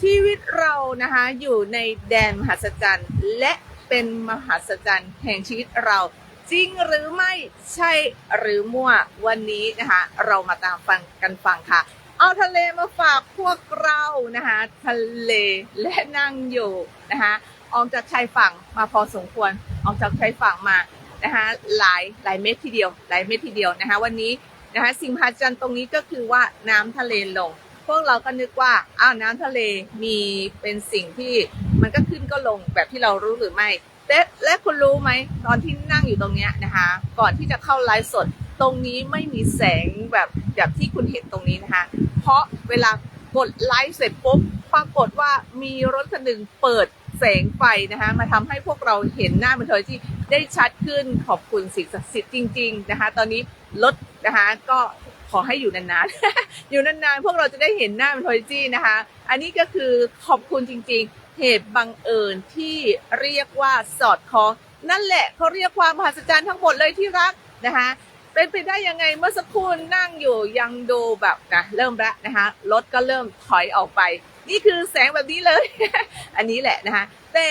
ชีวิตเรานะคะอยู่ในแดนมหัศจรรย์ และเป็นมหัศจรรย์แห่งชีวิตเรา จริงหรือไม่ใช่หรือมั่ววันนี้นะคะเรามาตามฟังกันฟังค่ะ เอาทะเลมาฝากพวกเรานะคะทะเลและนั่งอยู่นะคะออกจากชายฝั่งมาพอสมควรออกจากชายฝั่งมานะคะหลายหลายเม็ดทีเดียว หลายเม็ดทีเดียวนะคะวันนี้นะคะสิ่งมหัศจรรย์ตรงนี้ก็คือว่าน้ำทะเลลง พวกเราก็นึกว่าอ้าวน้ำทะเลมีเป็นสิ่งที่มันก็ขึ้นก็ลงแบบที่เรารู้หรือไม่และและคุณรู้ไหมตอนที่นั่งอยู่ตรงเนี้ยนะคะ ก่อนที่จะเข้าไลฟ์สด ตรงนี้ไม่มีแสงแบบแบบที่คุณเห็นตรงนี้นะคะ เพราะเวลากดไลฟ์เสร็จปุ๊บปรากฏว่ามีรถคันหนึ่งเปิดแสงไฟนะคะมาทำให้พวกเราเห็นหน้ามันเธอที่ได้ชัดขึ้นขอบคุณสิ่งศักดิ์สิทธิ์จริง ๆนะคะ ตอนนี้รถนะคะก็ ขอให้อยู่นานๆ อยู่นานๆ พวกเราจะได้เห็นหน้ามันโทยจี้นะคะ อันนี้ก็คือขอบคุณจริงๆ เหตุบังเอิญที่เรียกว่าสอดคล้อง นั่นแหละเขาเรียกความมหัศจรรย์ทั้งหมดเลยที่รักนะคะเป็นไปได้ยังไงเมื่อสักครู่นั่งอยู่ยังดูแบบนะเริ่มแล้วนะคะรถก็เริ่มถอยออกไป นี่คือแสงแบบนี้เลย อันนี้แหละนะคะแต่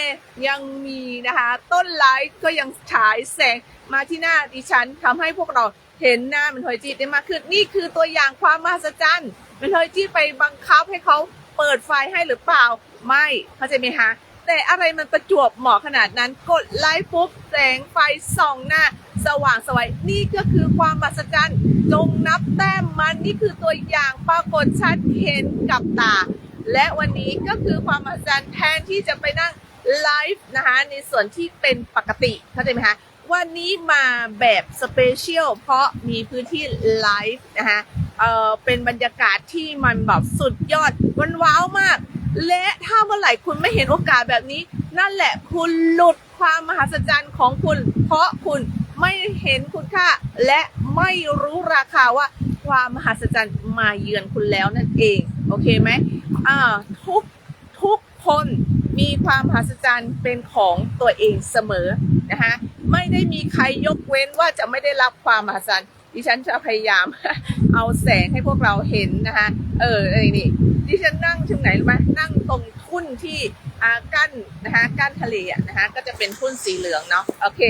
ยังมีนะคะต้นไลท์ก็ยังฉายแสงมาที่หน้าดิฉันทำให้พวกเรา เห็นหน้ามันทอยจีได้มากขึ้นนี่คือตัวอย่างความมหัศจรรย์มันทอยจีไปบังคับให้เขาเปิดไฟให้หรือเปล่า ไม่เข้าใจไหมคะแต่อะไรมันประจวบเหมาะขนาดนั้น กดไลค์ปุ๊บแสงไฟส่องหน้า สว่างสวยนี่ก็คือความมหัศจรรย์จงนับแต้มมันนี่คือตัวอย่างปรากฏชัดเห็นกับตา และวันนี้ก็คือความมหัศจรรย์แทนที่จะไปนั่งไลฟ์นะคะในส่วนที่เป็นปกติเข้าใจไหมคะ วันนี้มาแบบสเปเชียลเพราะมีพื้นที่ไลฟ์นะคะเอ่อเป็นบรรยากาศที่มันแบบสุดยอดวันว้าวมาก และถ้าเมื่อไหร่คุณไม่เห็นโอกาสแบบนี้ นั่นแหละคุณหลุดความมหัศจรรย์ของคุณ เพราะคุณไม่เห็นคุณค่า และไม่รู้ราคาว่าความมหัศจรรย์มาเยือนคุณแล้วนั่นเอง โอเคไหมอ่าทุกทุกคน มีความมหัศจรรย์เป็นของตัวเองเสมอนะคะไม่ได้มีใครยกเว้นว่าจะไม่ได้รับความมหัศจรรย์ดิฉันจะพยายามเอาแสงให้พวกเราเห็นนะคะเออไอ้นี่ดิฉันนั่งตรงไหนรู้ไหมนั่งตรงทุ่นที่อ่ากั้นนะคะกั้นทะเลอะนะคะก็จะเป็นทุ่นสีเหลืองเนาะโอเค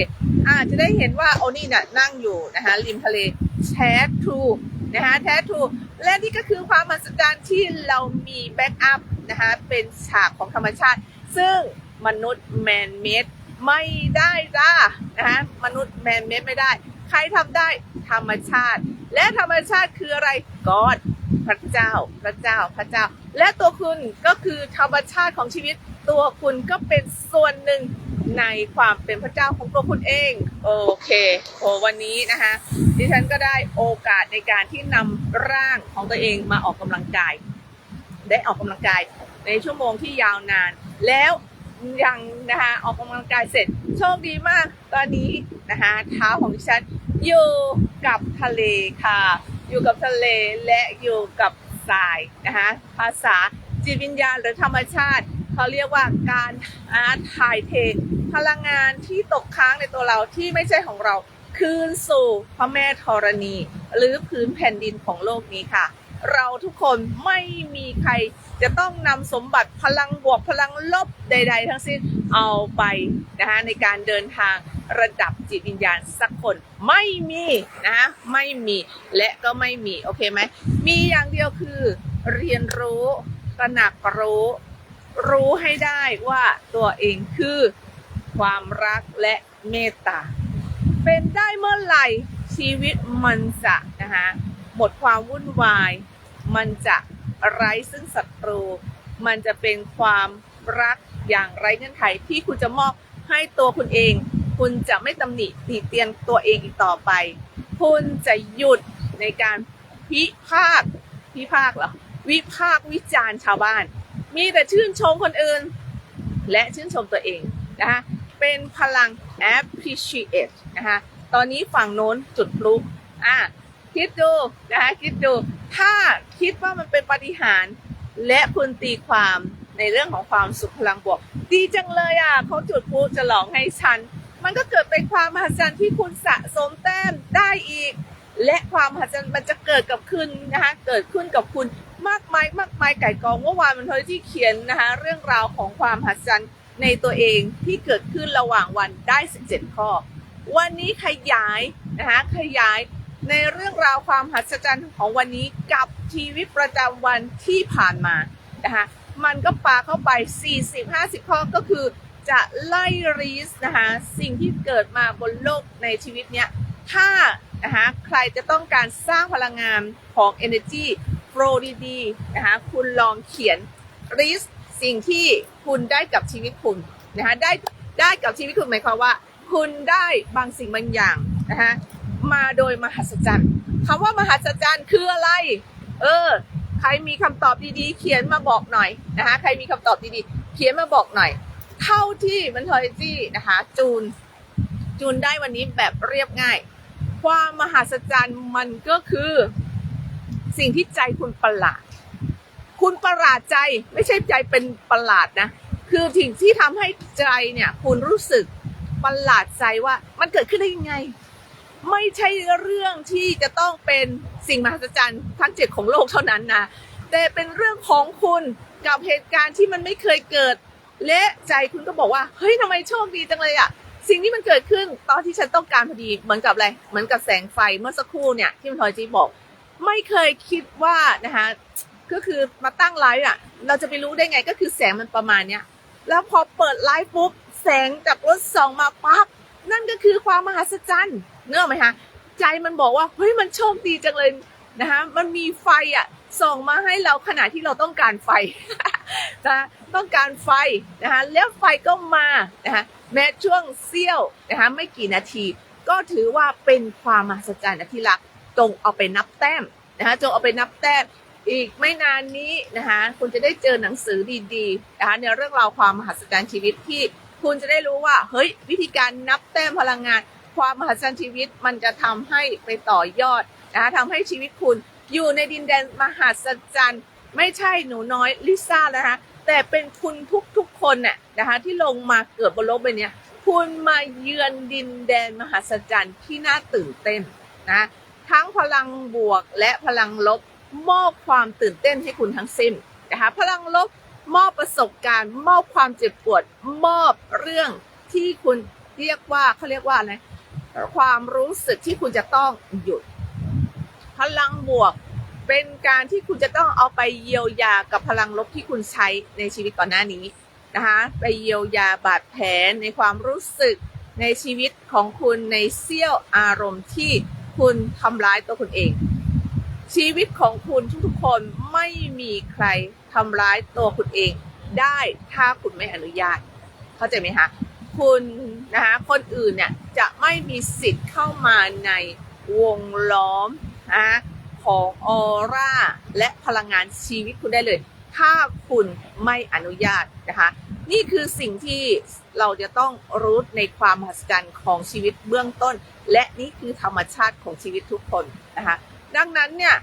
อ่าจะได้เห็นว่าโอนี่น่ะนั่งอยู่นะคะริมทะเลแชททูนะคะแททูและนี่ก็คือความมหัศจรรย์ที่เรามีแบ็กอัพนะคะเป็นฉากของธรรมชาติ ซึ่งมนุษย์แมนเมดไม่ได้จ้านะคะมนุษย์แมนเมดไม่ได้ ใครทำได้ธรรมชาติ และธรรมชาติคืออะไรกอดพระเจ้า พระเจ้า พระเจ้า และตัวคุณก็คือธรรมชาติของชีวิต ตัวคุณก็เป็นส่วนหนึ่งในความเป็นพระเจ้าของตัวคุณเอง โอเคโอวันนี้นะคะดิฉันก็ได้โอกาสในการที่นำร่างของตัวเองมาออกกำลังกาย ได้ออกกำลังกายในชั่วโมงที่ยาวนาน แล้วยังนะคะออกกำลังกายเสร็จโชคดีมากตอนนี้นะคะเท้าของดิฉันอยู่กับทะเลค่ะ อยู่กับทะเลและอยู่กับทรายนะคะภาษาจิตวิญญาณหรือธรรมชาติเขาเรียกว่าการอาถ่ายเทพลังงานที่ตกค้างในตัวเราที่ไม่ใช่ของเรา คืนสู่พระแม่ธรณี หรือพื้นแผ่นดินของโลกนี้ค่ะ เราทุกคนไม่มีใครจะต้องนำสมบัติพลังบวกพลังลบใด ๆ ทั้งสิ้นเอาไปนะคะในการเดินทางระดับจิตวิญญาณสักคนไม่มีนะคะไม่มีและก็ไม่มีโอเคไหมมีอย่างเดียวคือเรียนรู้ตระหนักรู้ รู้ให้ได้ว่าตัวเองคือความรักและเมตตาเป็นได้เมื่อไหร่ชีวิตมันจะนะคะ หมดความวุ่นวาย มันจะไร้ซึ่งศัตรู มันจะเป็นความรักอย่างไร้เงื่อนไขที่คุณจะมอบให้ตัวคุณเอง คุณจะไม่ตำหนิติเตียนตัวเองอีกต่อไป คุณจะหยุดในการพิพากพิพากเหรอวิพากวิจารณ์ชาวบ้าน มีแต่ชื่นชมคนอื่น และชื่นชมตัวเองนะคะเป็นพลัง appreciate นะคะตอนนี้ฝั่งโน้นจุดพลุอะ คิดดูนะคะคิดดู ถ้าคิดว่ามันเป็นปฏิหารและคุณตีความในเรื่องของความสุขพลังบวก ดีจังเลยอะเขาจุดพลุจะหลองให้ฉัน มันก็เกิดเป็นความมหัศจรรย์ที่คุณสะสมแต้มได้อีก และความมหัศจรรย์มันจะเกิดกับคุณนะคะเกิดขึ้นกับคุณมากมายมากมายไก่กองเมื่อวานมันเทยที่เขียนนะคะเรื่องราวของความหัศจรรย์ในตัวเองที่เกิดขึ้นระหว่างวันได้ 17 ข้อ วันนี้ขยายนะคะขยาย ในเรื่องราวความหัศจรรย์ของวันนี้กับชีวิตประจำวันที่ผ่านมานะคะมันก็ปาเข้าไป 40-50 ข้อก็คือจะไล่รีสนะคะสิ่งที่เกิดมาบนโลกในชีวิตเนี้ยถ้านะคะใครจะต้องการสร้างพลังงานของ Energy Flow ดีๆนะคะคุณลองเขียนรีสสิ่งที่คุณได้กับชีวิตคุณนะคะได้ได้กับชีวิตคุณหมายความว่า คุณได้บางสิ่งบางอย่างนะคะ มาโดยมหัศจรรย์คำว่ามหัศจรรย์คืออะไร เออ ใครมีคำตอบดีๆ เขียนมาบอกหน่อยนะคะ ใครมีคำตอบดีๆ เขียนมาบอกหน่อย เท่าที่มันทอยจี้นะคะ จูน จูนได้วันนี้แบบเรียบง่าย ความมหัศจรรย์มันก็คือ สิ่งที่ใจคุณประหลาด คุณประหลาดใจไม่ใช่ใจเป็นประหลาดนะ คือสิ่งที่ทำให้ใจเนี่ย คุณรู้สึกประหลาดใจว่ามันเกิดขึ้นได้ยังไง ไม่ใช่เรื่องที่จะต้องเป็นสิ่งมหัศจรรย์ทั้งเจ็ดของโลกเท่านั้นนะแต่เป็นเรื่องของคุณกับเหตุการณ์ที่มันไม่เคยเกิด และใจคุณก็บอกว่าเฮ้ยทำไมโชคดีจังเลยอะสิ่งที่มันเกิดขึ้นตอนที่ฉันต้องการพอดีเหมือนกับอะไรเหมือนกับแสงไฟเมื่อสักครู่เนี่ยที่มันทอยจีบอก ไม่เคยคิดว่านะคะก็คือมาตั้งไลฟ์อะเราจะไปรู้ได้ไงก็คือแสงมันประมาณเนี้ยแล้วพอเปิดไลฟ์ปุ๊บแสงจากรถส่องมาปั๊บนั่นก็คือความมหัศจรรย์ เนื้อไหมคะใจมันบอกว่าเฮ้ยมันโชคดีจังเลยนะคะมันมีไฟอะส่องมาให้เราขณะที่เราต้องการไฟนะต้องการไฟนะคะแล้วไฟก็มานะคะแม้ช่วงเสี้ยวนะคะไม่กี่นาที ก็ถือว่าเป็นความมหัศจรรย์นะที่รักจงเอาไปนับแต้มนะคะจงเอาไปนับแต้มอีกไม่นานนี้นะคะคุณจะได้เจอหนังสือดีๆนะคะในเรื่องราวความมหัศจรรย์ชีวิตที่คุณจะได้รู้ว่าเฮ้ยวิธีการนับแต้มพลังงาน ความมหัศจรรย์ชีวิตมันจะทำให้ไปต่อยอดนะคะทำให้ชีวิตคุณอยู่ในดินแดนมหัศจรรย์ไม่ใช่หนูน้อยลิซ่านะคะแต่เป็นคุณทุกๆคนน่ะนะคะที่ลงมาเกิดบนโลกใบนี้คุณมาเยือนดินแดนมหัศจรรย์ที่น่าตื่นเต้นนะทั้งพลังบวกและพลังลบมอบความตื่นเต้นให้คุณทั้งสิ้นนะคะพลังลบมอบประสบการณ์มอบความเจ็บปวด มอบเรื่องที่คุณเรียกว่าเขาเรียกว่าอะไร ความรู้สึกที่คุณจะต้องหยุด พลังบวกเป็นการที่คุณจะต้องเอาไปเยียวยากับพลังลบที่คุณใช้ในชีวิตก่อนหน้านี้นะคะไปเยียวยาบาดแผลในความรู้สึกในชีวิตของคุณในเสี้ยวอารมณ์ที่คุณทำร้ายตัวคุณเอง ชีวิตของคุณทุกๆคนไม่มีใครทำร้ายตัวคุณเองได้ถ้าคุณไม่อนุญาต เข้าใจไหมคะ คุณนะคะคนอื่นเนี่ยจะไม่มีสิทธิ์เข้ามาในวงล้อมนะของออร่าและพลังงานชีวิตคุณได้เลย ถ้าคุณไม่อนุญาตนะคะนี่คือสิ่งที่เราจะต้องรู้ในความมหัศจรรย์ของชีวิตเบื้องต้น และนี่คือธรรมชาติของชีวิตทุกคนนะคะดังนั้นเนี่ย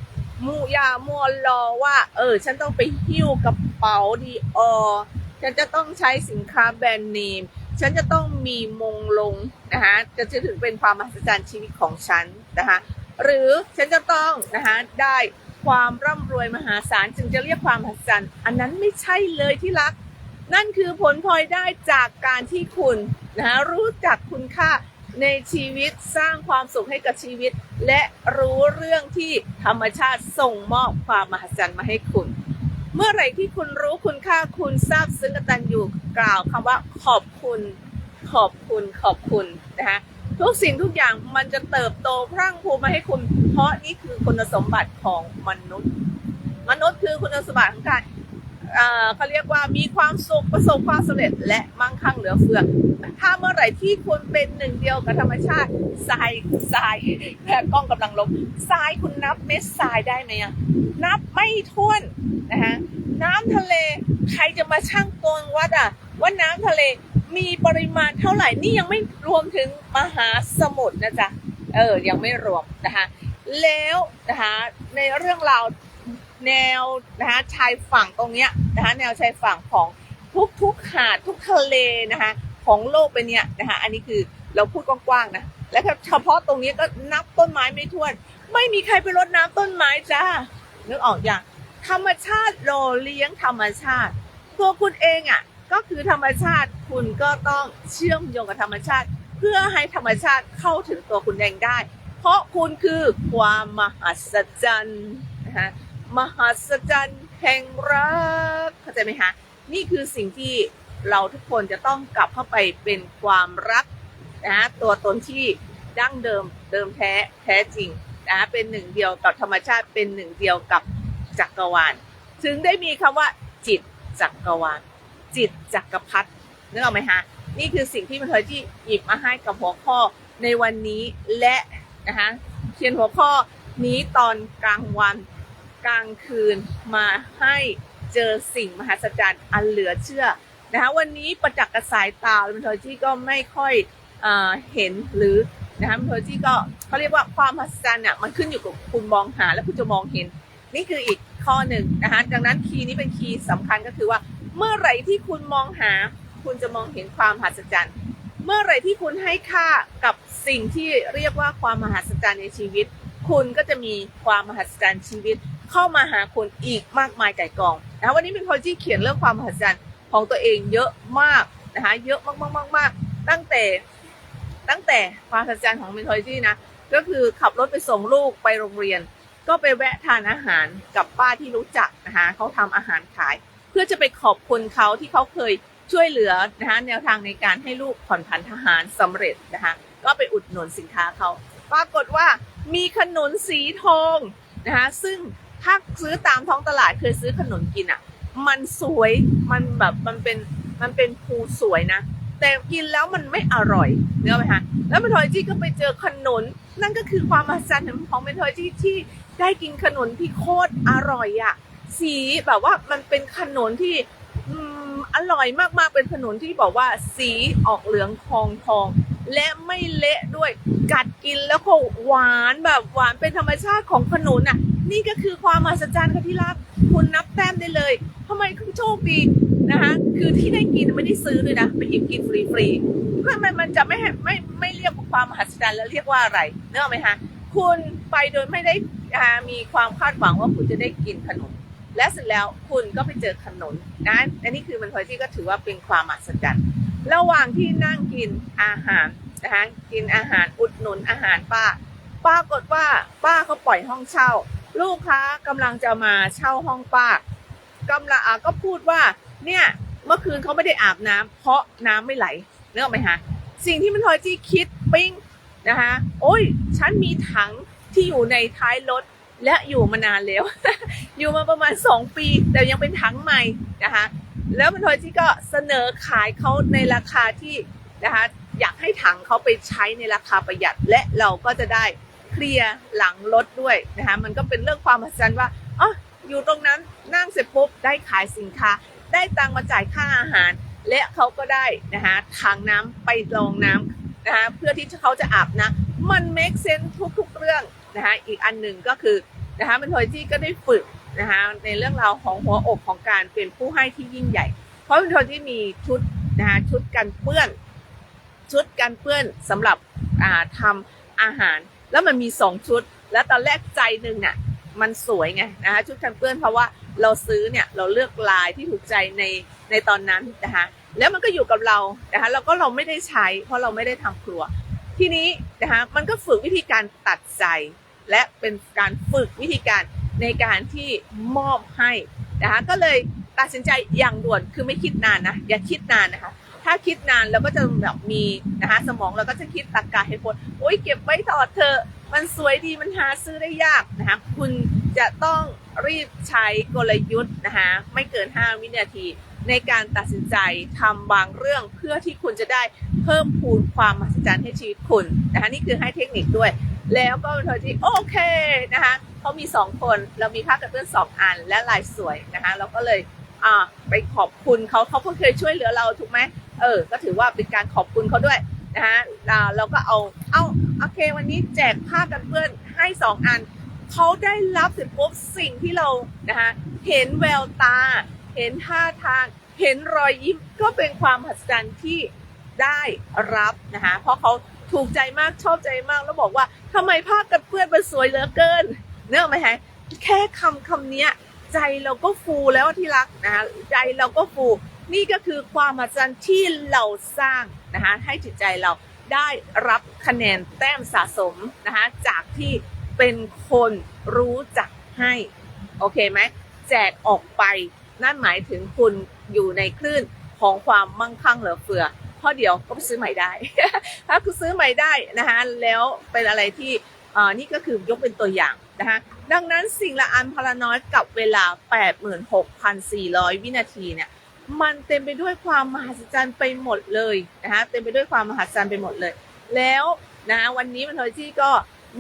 มูยามัวรอว่าเออฉันต้องไปหิ้วกระเป๋าดีออฉันจะต้องใช้สินค้าแบรนด์เนม ฉันจะต้องมีมงลงนะคะจะถึงเป็นความมหัศจรรย์ชีวิตของฉันนะคะหรือฉันจะต้องนะคะได้ความร่ำรวยมหาศาลจึงจะเรียกความมหัศจรรย์อันนั้นไม่ใช่เลยที่รัก นั่นคือผลพลอยได้จากการที่คุณนะคะรู้จักคุณค่าในชีวิตสร้างความสุขให้กับชีวิต และรู้เรื่องที่ธรรมชาติส่งมอบความมหัศจรรย์มาให้คุณ เมื่อไหร่ที่คุณรู้คุณค่าคุณทราบซึ้งกตัญญูกล่าวคำว่าขอบคุณ ขอบคุณขอบคุณนะคะทุกสิ่งทุกอย่างมันจะเติบโตพรั่งพรูมาให้คุณ เพราะนี่คือคุณสมบัติของมนุษย์ มนุษย์คือคุณสมบัติของการ เขาเรียกว่ามีความสุขประสบความสำเร็จและมั่งคั่งเหลือเฟือ ถ้าเมื่อไหร่ที่คุณเป็นหนึ่งเดียวกับธรรมชาติทรายทรายแพรกล้องกำลังลบทรายคุณนับเม็ดทรายได้ไหมอะนับไม่ถ้วนนะคะน้ำทะเลใครจะมาชั่งตวงวัดอะว่าน้ำทะเลมีปริมาณเท่าไหร่นี่ยังไม่รวมถึงมหาสมุทรนะจ๊ะเออยังไม่รวมนะคะแล้วนะคะในเรื่องราว แนวนะคะชายฝั่งตรงเนี้ยนะคะแนวชายฝั่งของทุกๆหาดทุกทะเลนะคะของโลกไปเนี้ยนะคะอันนี้คือเราพูดกว้างๆนะและเฉพาะตรงนี้ก็นับต้นไม้ไม่ถ้วน ไม่มีใครไปรดน้ำต้นไม้จ้านึกออกอย่างธรรมชาติโลเลี้ยงธรรมชาติ ตัวคุณเองอะก็คือธรรมชาติคุณก็ต้องเชื่อมโยงกับธรรมชาติ เพื่อให้ธรรมชาติเข้าถึงตัวคุณเองได้ เพราะคุณคือความมหัศจรรย์นะฮะ มหัศจรรย์แห่งรักเข้าใจไหมคะนี่คือสิ่งที่เราทุกคนจะต้องกลับเข้าไปเป็นความรักนะฮะตัวตนที่ดั้งเดิมเดิมแท้แท้จริงนะฮะเป็นหนึ่งเดียวกับธรรมชาติเป็นหนึ่งเดียวกับจักรวาล ถึงได้มีคำว่า จิตจักรวาล จิตจักรพรรดินึกออกไหมฮะนี่คือสิ่งที่มันเคยที่หยิบมาให้กับหัวข้อในวันนี้และนะคะเขียนหัวข้อนี้ตอนกลางวัน กลางคืนมาให้เจอสิ่งมหัศจรรย์อันเหลือเชื่อนะคะวันนี้ประจักษ์กับสายตามันเทอที่ก็ไม่ค่อยเอเห็นหรือนะคะมันเทอที่ก็เขาเรียกว่าความมหัศจรรย์เนี่ยมันขึ้นอยู่กับคุณมองหาและคุณจะมองเห็น นี่คืออีกข้อหนึ่งนะคะดังนั้นคีย์นี้เป็นคีย์สำคัญก็คือว่า เมื่อไหร่ที่คุณมองหา คุณจะมองเห็นความมหัศจรรย์เมื่อไหร่ที่คุณให้ค่ากับสิ่งที่เรียกว่าความมหัศจรรย์ในชีวิต คุณก็จะมีความมหัศจรรย์ชีวิต เข้ามาหาคุณอีกมากมายไก่กองนะคะวันนี้เป็นคนที่เขียนเรื่องความมหัศจรรย์ของตัวเองเยอะมากนะคะเยอะมากมากมากมากตั้งแต่ตั้งแต่ความมหัศจรรย์ของมนทอยจี้นะก็คือขับรถไปส่งลูกไปโรงเรียน ก็ไปแวะทานอาหารกับป้าที่รู้จักนะคะเขาทำอาหารขาย เพื่อจะไปขอบคุณเขาที่เขาเคยช่วยเหลือนะคะแนวทางในการให้ลูกผ่อนผันทหารสำเร็จนะคะก็ไปอุดหนุนสินค้าเขาปรากฏว่ามีขนุนสีทองนะคะซึ่ง ถ้าซื้อตามท้องตลาดเคยซื้อขนุนกินอะ มันสวยมันแบบมันเป็นมันเป็นภูสวยนะ แต่กินแล้วมันไม่อร่อยเนื้อไหมคะแล้วเมนทอยจี้ก็ไปเจอขนุนนั่นก็คือความมหัศจรรย์ของเมนทอยจี้ที่ได้กินขนุนที่โคตรอร่อยอะ่ะสีแบบว่ามันเป็นขนุนที่อืมอร่อยมากๆเป็นขนุนที่บอกว่าสีออกเหลืองทองทอง และไม่เละด้วย กัดกินแล้วก็หวานแบบหวานเป็นธรรมชาติของขนุนอะ นี่ก็คือความมหัศจรรย์ค่ะที่รักคุณนับแต้มได้เลยทำไมคือโชคดีนะคะคือที่ได้กินไม่ได้ซื้อเลยนะไปหยิบกินฟรีๆมันมันมันจะไม่ไม่ไม่เรียกว่าความมหัศจรรย์แล้วเรียกว่าอะไรเนอะไหมคะคุณไปโดยไม่ได้มีความคาดหวังว่าคุณจะได้กินขนมและเสร็จแล้วคุณก็ไปเจอขนมนะอันนี้คือมันพอที่ก็ถือว่าเป็นความมหัศจรรย์ ระหว่างที่นั่งกินอาหารนะคะกินอาหารอุดหนุนอาหารป้า ปรากฏว่าป้าเขาปล่อยห้องเช่า ลูกค้ากำลังจะมาเช่าห้องป้ากำลังอะก็พูดว่าเนี่ยเมื่อคืนเขาไม่ได้อาบน้ำเพราะน้ำไม่ไหลเนื้อไหมคะสิ่งที่มันทอยจี้คิดปิ้งนะคะโอ้ยฉันมีถังที่อยู่ในท้ายรถและอยู่มานานแล้ว อยู่มาประมาณ 2 ปี แต่ยังเป็นถังใหม่นะคะ แล้วมันทอยที่ก็เสนอขายเขาในราคาที่นะคะอยากให้ถังเขาไปใช้ในราคาประหยัด และเราก็จะได้เคลียร์หลังรถด้วยนะคะมันก็เป็นเรื่องความมหัศจรรย์ว่าอ๋ออยู่ตรงนั้นนั่งเสร็จปุ๊บได้ขายสินค้า ได้ตังค์มาจ่ายค่าอาหาร และเขาก็ได้นะคะถังน้ำไปรองน้ำนะคะเพื่อที่เขาจะอาบนะ มัน make sense ทุกๆเรื่องนะคะอีกอันหนึ่งก็คือนะคะมันทอยที่ก็ได้ฝึก นะคะในเรื่องราวของหัวอกของการเป็นผู้ให้ที่ยิ่งใหญ่ เพราะเป็นคนที่มีชุดนะคะชุดกันเปื้อน ชุดกันเปื้อนสำหรับอ่าทำอาหาร แล้วมันมีสองชุด แล้วตอนแรกใจหนึ่งเนี่ยมันสวยไงนะคะชุดกันเปื้อนเพราะว่าเราซื้อเนี่ยเราเลือกลายที่ถูกใจในในตอนนั้นนะคะแล้วมันก็อยู่กับเรานะคะแล้วก็เราไม่ได้ใช้ เพราะเราไม่ได้ทำครัว ทีนี้นะคะมันก็ฝึกวิธีการตัดใจ และเป็นการฝึกวิธีการ ในการที่มอบให้นะคะก็เลยตัดสินใจอย่างด่วนคือไม่คิดนานนะอย่าคิดนานนะคะ ถ้าคิดนานเราก็จะแบบมีนะคะสมองเราก็จะคิดตรรกะเหตุผลโอ๊ยเก็บไว้ต่อเธอมันสวยดีมันหาซื้อได้ยากนะคะคุณจะต้องรีบใช้กลยุทธ์นะคะไม่เกิน 5 วินาทีในการตัดสินใจทำบางเรื่องเพื่อที่คุณจะได้เพิ่มพูนความมหัศจรรย์ให้ชีวิตคุณนะคะนี่คือให้เทคนิคด้วย แล้วก็เป็นคนที่โอเคนะคะเขามีสองคนเรามีผ้ากันเปื้อนสองอันและลายสวยนะคะเราก็เลยอ่าไปขอบคุณเขาเขาก็เคยช่วยเหลือเราถูกไหมเออ ก็ถือว่าเป็นการขอบคุณเขาด้วยนะคะเราก็เอาเอาโอเค วันนี้แจกผ้ากันเปื้อนให้สองอันเขาได้รับเสร็จปุ๊บสิ่งที่เรานะคะเห็นแววตา เห็นท่าทาง เห็นรอยยิ้มก็เป็นความหัศจรรย์ที่ได้รับนะคะเพราะเขา ถูกใจมากชอบใจมากแล้วบอกว่าทำไมผ้ากันเปื้อนมันสวยเหลือเกินเนื้ออกไหมฮะแค่คำคำเนี้ยใจเราก็ฟูแล้วที่รักนะคะใจเราก็ฟู นี่ก็คือความมหัศจรรย์ที่เราสร้างนะคะให้จิตใจเราได้รับคะแนนแต้มสะสมนะคะจากที่เป็นคนรู้จักให้ โอเคไหมแจกออกไปนั่นหมายถึงคุณอยู่ในคลื่นของความมั่งคั่งเหลือเฟือ เพราะเดียวก็ไปซื้อใหม่ได้ ถ้าคุณซื้อใหม่ได้นะคะแล้วเป็นอะไรที่อ่อนี่ก็คือยกเป็นตัวอย่างนะคะดังนั้นสิ่งละอันพลาน้อยกับเวลา 86,400 วินาทีเนี่ยมันเต็มไปด้วยความมหัศจรรย์ไปหมดเลยนะคะเต็มไปด้วยความมหัศจรรย์ไปหมดเลย แล้วนะวันนี้มันเทอร์จี้ก็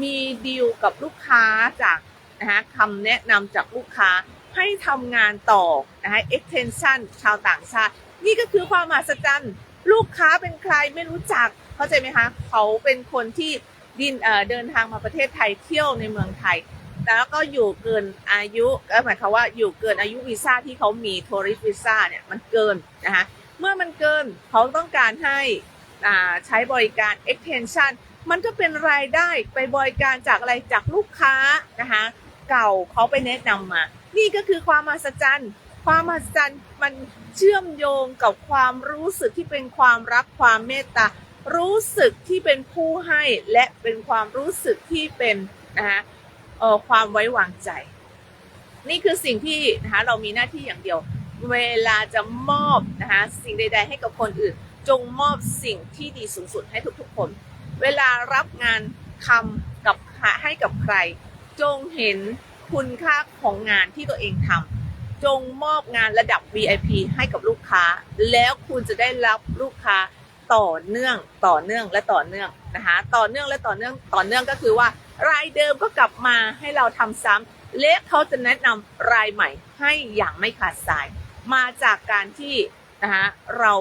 มีดีลกับลูกค้าจากนะคะคำแนะนำจากลูกค้าให้ทำงานต่อนะคะ extension ชาวต่างชาติ นี่ก็คือความมหัศจรรย์ ลูกค้าเป็นใครไม่รู้จักเข้าใจไหมคะเขาเป็นคนที่ดินเดินทางมาประเทศไทยเที่ยวในเมืองไทย แล้วก็อยู่เกินอายุก็หมายความว่าอยู่เกินอายุวีซ่าที่เขามีทัวริสวีซ่าเนี่ยมันเกินนะคะเมื่อมันเกินเขาต้องการให้ใช้บริการ extension มันก็เป็นรายได้ไปบริการจากอะไรจากลูกค้านะคะเก่าเขาไปแนะนำมา นี่ก็คือความมหัศจรรย์ ความมหัศจรรย์มันเชื่อมโยงกับความรู้สึกที่เป็นความรักความเมตตารู้สึกที่เป็นผู้ให้และเป็นความรู้สึกที่เป็นนะคะเอ่อความไว้วางใจ นี่คือสิ่งที่นะคะเรามีหน้าที่อย่างเดียว เวลาจะมอบนะคะสิ่งใด ๆ ให้กับคนอื่น จงมอบสิ่งที่ดีสูงสุดให้ทุกๆคน เวลารับงานทำกับให้กับใคร จงเห็นคุณค่าของงานที่ตัวเองทำ จงมอบงานระดับ VIP ให้กับลูกค้า แล้วคุณจะได้รับลูกค้าต่อเนื่องต่อเนื่องและต่อเนื่องนะคะต่อเนื่องและต่อเนื่องต่อเนื่องก็คือว่ารายเดิมก็กลับมาให้เราทำซ้ำและเขาจะแนะนำรายใหม่ให้อย่างไม่ขาดสาย มาจากการที่นะคะเรา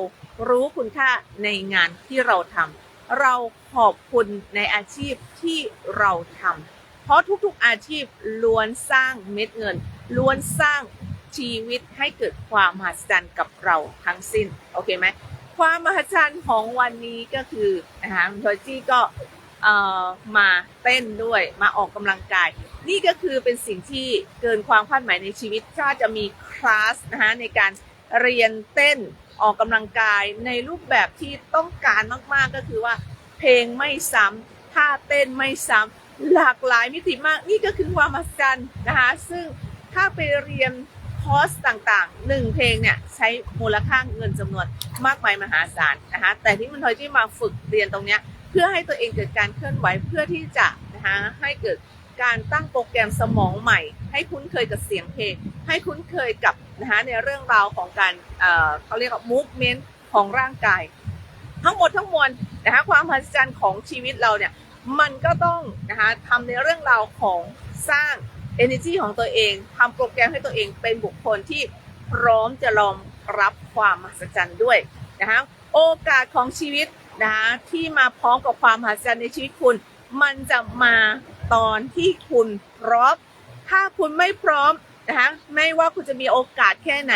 รู้คุณค่าในงานที่เราทำเราขอบคุณในอาชีพที่เราทำเพราะทุกๆอาชีพล้วนสร้างเม็ดเงิน ล้วนสร้าง ชีวิตให้เกิดความมหัศจรรย์กับเราทั้งสิ้น โอเคไหมความมหัศจรรย์ของวันนี้ก็คือนะคะโทจี้ก็มาเต้นด้วยมาออกกำลังกาย นี่ก็คือเป็นสิ่งที่เกินความคาดหมายในชีวิตถ้าจะมีคลาสนะคะในการเรียนเต้นออกกำลังกายในรูปแบบที่ต้องการมาก ๆ ก็คือว่า เพลงไม่ซ้ำท่าเต้นไม่ซ้ำหลากหลายมิติมากนี่ก็คือความมหัศจรรย์นะคะซึ่งถ้าไปเรียน คอสต่างๆหนึ่งเพลงเนี่ยใช้มูลค่าเงินจำนวนมากมายมหาศาลนะคะแต่ที่มันทอยที่มาฝึกเรียนตรงเนี้ยเพื่อให้ตัวเองเกิดการเคลื่อนไหวเพื่อที่จะนะคะให้เกิดการตั้งโปรแกรมสมองใหม่ ให้คุ้นเคยกับเสียงเพลง ให้คุ้นเคยกับนะคะในเรื่องราวของการเอ่อเขาเรียกว่า movement ของร่างกาย ทั้งหมดทั้งมวลนะคะความมหัศจรรย์ของชีวิตเราเนี่ยมันก็ต้องนะคะทำในเรื่องราวของสร้าง energy ของตัวเองทำโปรแกรมให้ตัวเองเป็นบุคคลที่พร้อมจะรองรับความมหัศจรรย์ด้วยนะคะโอกาสของชีวิตนะคะที่มาพร้อมกับความมหัศจรรย์ในชีวิตคุณ มันจะมาตอนที่คุณพร้อม ถ้าคุณไม่พร้อมนะคะไม่ว่าคุณจะมีโอกาสแค่ไหน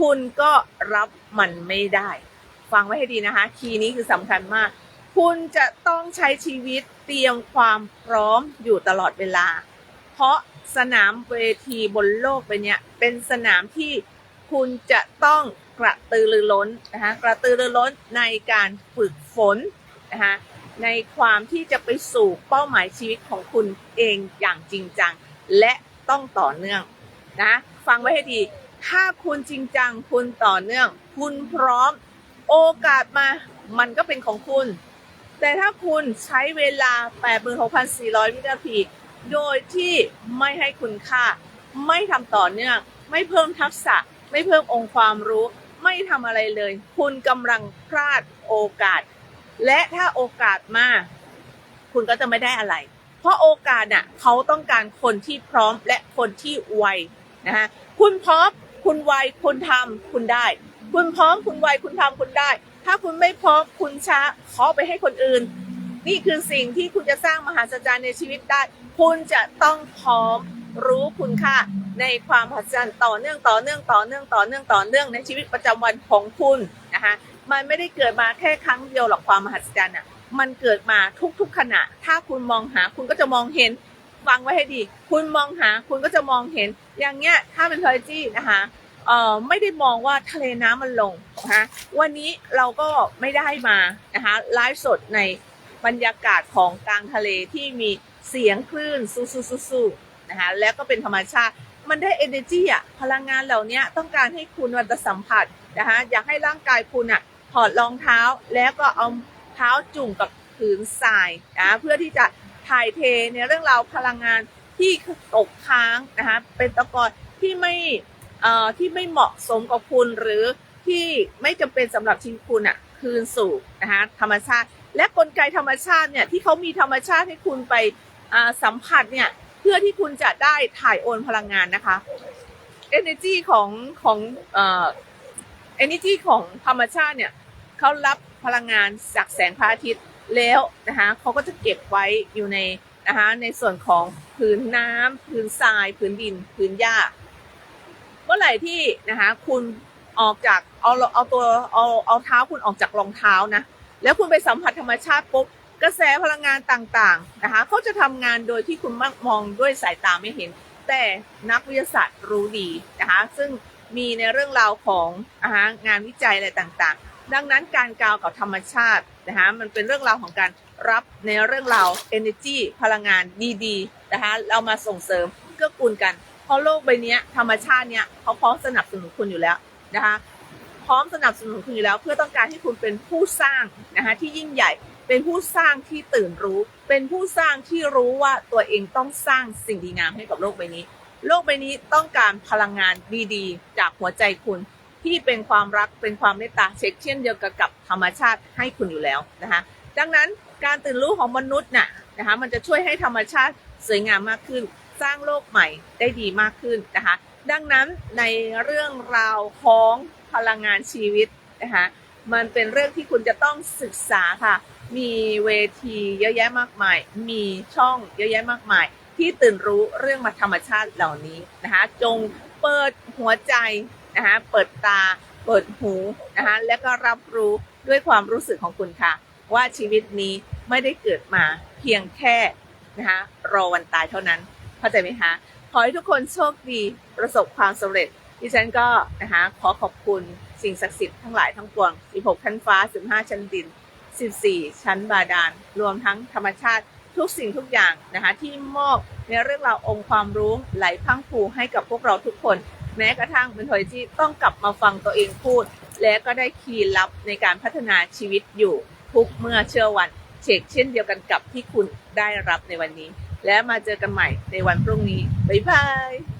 คุณก็รับมันไม่ได้ ฟังไว้ให้ดีนะคะ คีย์นี้คือสำคัญมาก คุณจะต้องใช้ชีวิตเตรียมความพร้อมอยู่ตลอดเวลา เพราะสนามเวทีบนโลกใบเนี้ยเป็นสนามที่คุณจะต้องกระตือรือร้นนะคะกระตือรือร้นในการฝึกฝนนะคะในความที่จะไปสู่เป้าหมายชีวิตของคุณเองอย่างจริงจัง และต้องต่อเนื่องนะฟังไว้ให้ดี ถ้าคุณจริงจังคุณต่อเนื่อง คุณพร้อมโอกาสมามันก็เป็นของคุณ แต่ถ้าคุณใช้เวลา 86,400 วินาที โดยที่ไม่ให้คุณค่า ไม่ทำต่อเนื่อง ไม่เพิ่มทักษะ ไม่เพิ่มองค์ความรู้ ไม่ทำอะไรเลย คุณกำลังพลาดโอกาส และถ้าโอกาสมา คุณก็จะไม่ได้อะไร เพราะโอกาสน่ะเขาต้องการคนที่พร้อมและคนที่ไวนะฮะคุณพร้อมคุณไวคุณทำคุณได้ คุณพร้อมคุณไวคุณทำคุณได้ ถ้าคุณไม่พร้อมคุณช้าขอไปให้คนอื่น นี่คือสิ่งที่คุณจะสร้างมหาศาลในชีวิตได้ คุณจะต้องพร้อมรู้คุณค่าในความมหัศจรรย์ต่อเนื่องต่อเนื่องต่อเนื่องต่อเนื่องต่อเนื่องในชีวิตประจำวันของคุณนะคะมันไม่ได้เกิดมาแค่ครั้งเดียวหรอกความมหัศจรรย์อะมันเกิดมาทุกๆขณะ ถ้าคุณมองหาคุณก็จะมองเห็นฟังไว้ให้ดี คุณมองหาคุณก็จะมองเห็น อย่างเงี้ยถ้าเป็น p พ o จีนะคะเอ่อไม่ได้มองว่าทะเลน้ำมันลงนะคะวันนี้เราก็ไม่ได้มานะคะไลฟ์สดใน บรรยากาศของกลางทะเลที่มีเสียงคลื่นซูซูซูซูนะคะแล้วก็เป็นธรรมชาติมันได้ energy อะพลังงานเหล่านี้ต้องการให้คุณวันสัมผัสนะคะอยากให้ร่างกายคุณอะถอดรองเท้าแล้วก็เอาเท้าจุ่มกับผืนทรายนะเพื่อที่จะถ่ายเทในเรื่องราวพลังงานที่ตกค้างนะคะเป็นตะกอนที่ไม่เอ่อที่ไม่เหมาะสมกับคุณหรือที่ไม่จำเป็นสำหรับชีวิตคุณอะคืนสู่นะคะธรรมชาติ และกลไกธรรมชาติเนี่ยที่เขามีธรรมชาติให้คุณไปสัมผัสเนี่ยเพื่อที่คุณจะได้ถ่ายโอนพลังงานนะคะ energy ของของเอ่อ energy ของธรรมชาติเนี่ยเขารับพลังงานจากแสงพระอาทิตย์แล้วนะคะเขาก็จะเก็บไว้อยู่ในนะคะในส่วนของผืนน้ำผืนทรายผืนดินผืนหญ้า เมื่อไหร่ที่นะคะคุณออกจากเอาเอาตัวเอาเอาเท้าคุณออกจากรองเท้านะ แล้วคุณไปสัมผัสธรรมชาติปุ๊บกระแสพลังงานต่างๆนะคะเขาจะทำงานโดยที่คุณมองด้วยสายตาไม่เห็น แต่นักวิทยาศาสตร์รู้ดีนะคะซึ่งมีในเรื่องราวของนะคะงานวิจัยอะไรต่างๆ ดังนั้นการกาวกับธรรมชาตินะคะมันเป็นเรื่องราวของการรับในเรื่องราว energy พลังงานดีๆนะคะเรามาส่งเสริมเกื้อกูลกันเพราะโลกใบนี้ธรรมชาติเนี้ยเขาพร้อมสนับสนุนคุณอยู่แล้วนะคะ พร้อมสนับสนุนคุณอยู่แล้ว เพื่อต้องการให้คุณเป็นผู้สร้างนะคะที่ยิ่งใหญ่ เป็นผู้สร้างที่ตื่นรู้ เป็นผู้สร้างที่รู้ว่าตัวเองต้องสร้างสิ่งดีงามให้กับโลกใบนี้ โลกใบนี้ต้องการพลังงานดีๆ จากหัวใจคุณที่เป็นความรักเป็นความเมตตาเช็คเช่นเดียวกันกับธรรมชาติให้คุณอยู่แล้วนะคะดังนั้นการตื่นรู้ของมนุษย์น่ะนะคะมันจะช่วยให้ธรรมชาติสวยงามมากขึ้น สร้างโลกใหม่ได้ดีมากขึ้นนะคะดังนั้นในเรื่องราวของ พลังงานชีวิตนะคะมันเป็นเรื่องที่คุณจะต้องศึกษาค่ะ มีเวทีเยอะแยะมากมาย มีช่องเยอะแยะมากมาย ที่ตื่นรู้เรื่องมาธรรมชาติเหล่านี้นะคะ จงเปิดหัวใจนะคะ เปิดตา เปิดหูนะคะ และก็รับรู้ด้วยความรู้สึกของคุณค่ะ ว่าชีวิตนี้ไม่ได้เกิดมาเพียงแค่นะคะรอวันตายเท่านั้น เข้าใจไหมคะ ขอให้ทุกคนโชคดีประสบความสำเร็จ ดิฉันก็นะคะขอขอบคุณสิ่งศักดิ์สิทธิ์ทั้งหลายทั้งปวง 16 ชั้นฟ้า 15 ชั้นดิน 14 ชั้นบาดาล รวมทั้งธรรมชาติทุกสิ่งทุกอย่างนะคะที่มอบในเรื่องราวองค์ความรู้ไหลพังพรูให้กับพวกเราทุกคน แม้กระทั่งเป็นถอยที่ต้องกลับมาฟังตัวเองพูด และก็ได้คีย์ลับในการพัฒนาชีวิตอยู่ทุกเมื่อเชื่อวันเชกเช่นเดียวกันกับที่คุณได้รับในวันนี้ และมาเจอกันใหม่ในวันพรุ่งนี้บ๊ายบาย